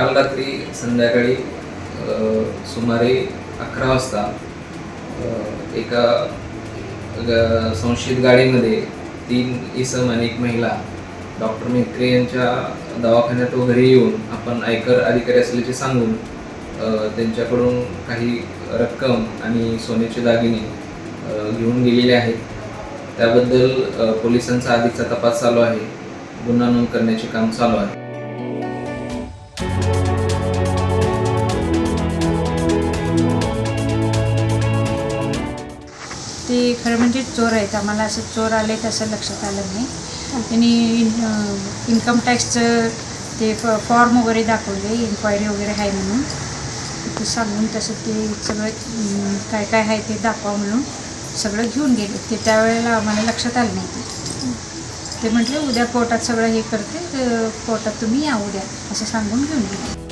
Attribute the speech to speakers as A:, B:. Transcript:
A: काल रात्री संध्याकाळी सुमारे अकरा वाजता एका ग- संशयित गाडीमध्ये तीन इसम आणि एक महिला डॉक्टर मेत्रे यांच्या दवाखान्यात वगैरे येऊन आपण आयकर अधिकारी असल्याचे सांगून अ, त्यांच्याकडून काही रक्कम आणि सोन्याचे दागिने अ, घेऊन गेलेले आहेत. त्याबद्दल अ, पोलिसांचा अधिकचा तपास चालू आहे. गुन्हा नोंद करण्याचे काम चालू आहे.
B: ते खरं म्हणजे चोर आहेत. आम्हाला असं चोर आले तसं लक्षात आलं नाही. त्यांनी इन्कम टॅक्सचं ते फ फॉर्म वगैरे दाखवले इन्क्वायरी वगैरे आहे म्हणून. ते सांगून तसं ते सगळं काय काय आहे ते दाखवा म्हणून सगळं घेऊन गेले. ते त्यावेळेला आम्हाला लक्षात आलं नाही. ते ते म्हटले उद्या कोर्टात सगळं हे करते तर कोर्टात तुम्ही या उद्या असं सांगून घेऊन गेले.